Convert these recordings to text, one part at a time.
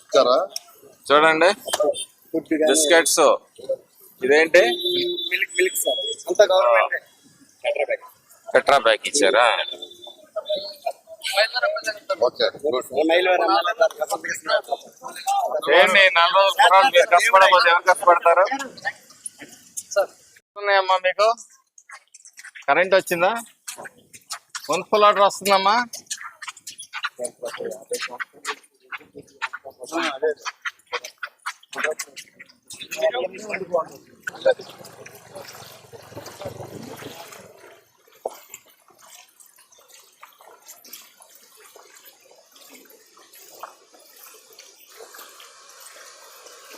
ఇచ్చారా? చూడండి. బిస్కెట్స్. ఇదేంటి? Milk milk sir. అంతా గవర్నమెంట్. హైదరాబాద్ పెట్రా ప్యాక్ ఇచ్చారా. ఏంటి నాలుగు రోజుల మీరు కష్టపడకపోతే ఎవరు కష్టపడతారు? ఉన్నాయమ్మా మీకు? కరెంట్ వచ్చిందా? మున్సిపల్ ఆర్డర్ వస్తుందమ్మా.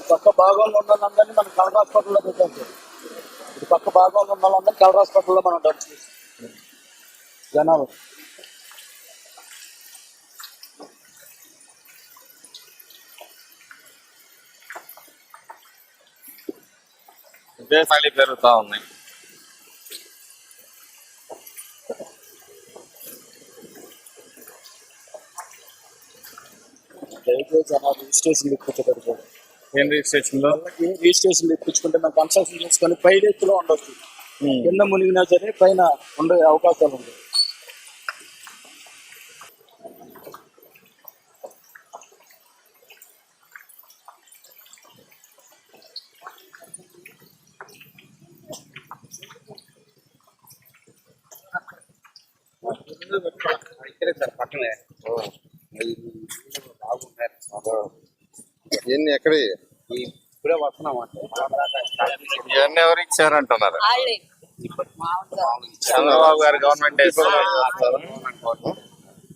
పక్క భాగంలో ఉన్న వాళ్ళందరినీ మనం కలర్ హాస్పిటల్లో పెట్టాం సార్ ఇది పక్క భాగంలో ఉన్న వాళ్ళందరినీ కలర్ హాస్పిటల్లో మనం డబ్బు జనాలు ఇదే మళ్ళీ పెరుగుతా దయచేసి జనాలు రిజిస్ట్రేషన్ ఇప్పించగలుగుతారు ఏం రిజిస్ట్రేషన్లో? వాళ్ళకి రిజిస్ట్రేషన్ ఇప్పించుకుంటే మనం కన్స్ట్రక్షన్ చేసుకొని పై డెత్తులో ఉండొచ్చు. కింద మునిగినా సరే పైన ఉండే అవకాశాలు ఉంటాయి ఎన్ని ఎక్కడ? ఇప్పుడే వస్తున్నాం ఇవన్నీ ఎవరు ఇచ్చారంటున్నారు? చంద్రబాబు గారు గవర్నమెంట్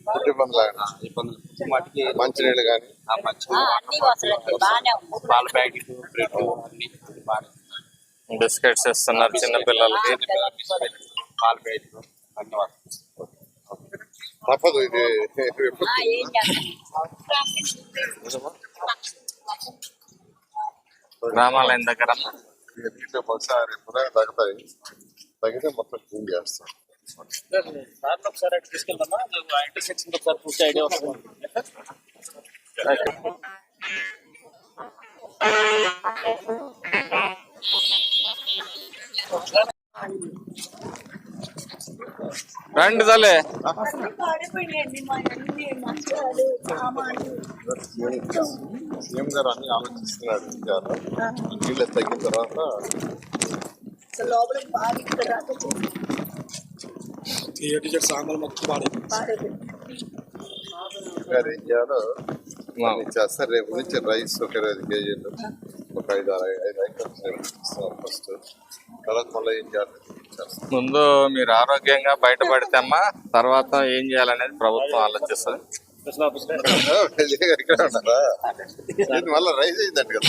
ఫుడ్ ఇబ్బంది మటుకి మంచినీళ్ళు కానీ పాల ప్యాకెట్ బ్రెడ్ అన్ని బిస్కెట్స్ ఇస్తున్నారు చిన్న పిల్లలకి. పాల ప్యాకెట్ తప్పదు ఇది. గ్రామాలైన దగ్గర రేపు ఉదయం తగ్గుతాయి. తగ్గితే మొత్తం క్లీన్ చేస్తాం. సార్ ఒకసారి తీసుకెళ్దామా? ఐటీ సెక్షన్ ఒకసారి పూర్తి ఐడియా వస్తుంది? రండి మా సీఎం గారు అన్ని ఆలోచిస్తున్నాడు గారు నీళ్ళు తగ్గిన తర్వాత మొత్తం గారు ఏం చేయాలో చేస్తారు రేపు నుంచి రైస్ ఒక ఇరవై ఐదు కేజీలు ఒక ఐదు ఆరు ఐదు ఐటమ్స్ ఫస్ట్ తర్వాత మళ్ళీ ఏం చేయాలి? చేస్తాం. ముందు మీరు ఆరోగ్యంగా బయటపడితేమ్మా తర్వాత ఏం చేయాలనేది ప్రభుత్వం ఆలోచిస్తుంది. మళ్ళీ రైస్ అయిందంట కదా.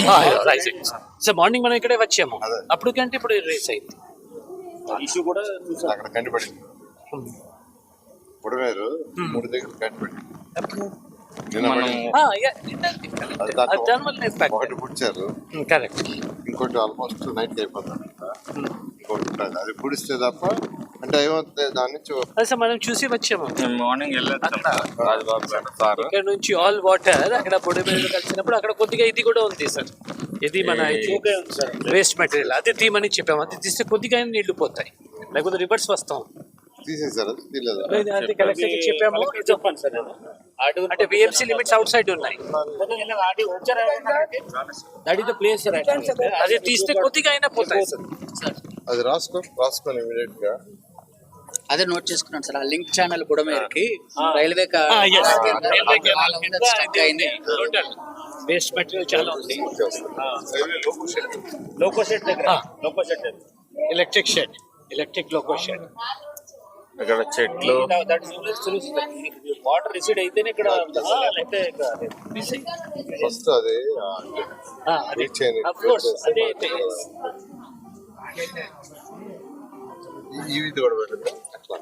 అయింది మార్నింగ్ మనం ఇక్కడే వచ్చాము. అప్పుడు కంటే ఇప్పుడు రైస్ అయింది. ఇష్యూ కూడా చూసాం. అక్కడ కండిపడింది బుడమేరు మూడు దగ్గర కండిపడింది నిన్న మనం పడింది. Yeah, it does impact. అది దాంట్లో అది దానివల్ల ఇన్ఫాక్ట్ ఒకటి పుడిచారు కరెక్ట్ ఇంకోటి ఆల్మోస్ట్ నైట్ అయిపోతుంది ఇంకోటి ఉంటుంది అది పుడిస్తే తప్ప అంటే ఏమవుతుంది? దాని నుంచి అదే సార్ మనం చూసి వచ్చాము. మార్నింగ్ ఇక్కడ నుంచి ఆల్ వాటర్ అక్కడ పొడి మీద కలిసినప్పుడు అక్కడ కొద్దిగా ఇది కూడా ఉంది సార్. ఇది మన వేస్ట్ మెటీరియల్ అది తీయమని చెప్పాము. అది తీస్తే కొద్దిగా నీళ్ళు పోతాయి. లేకపోతే రివర్స్ వస్తాం. తీసేసారు అది చెప్పాము. చెప్పండి సార్ అంటే బిఎంసీ లిమిట్స్ అవుట్ సైడ్ ఉన్నాయి. That is the place sir అది తీస్తే కొద్దిగా అయినా పోతాయి సార్ అది రాసుకో రాసుకొని ఇమీడియట్గా అదే నోట్ చేసుకున్నాను సార్ ఆ లింక్ ఛానల్ కూడా మీరుకి రైల్వే స్టక్ అయింది. వేస్ట్ మెటీరియల్ చాలా ఉంది. లోకో సెట్ దగ్గర. Loco set electric shed electric loco shed ఇక్కడ చెట్లు. వాటర్ రిసీడ్ అయితేనే ఇక్కడ ఫస్ట్ అది రీచ్ ఇది. కూడా పెట్టండి అట్లా.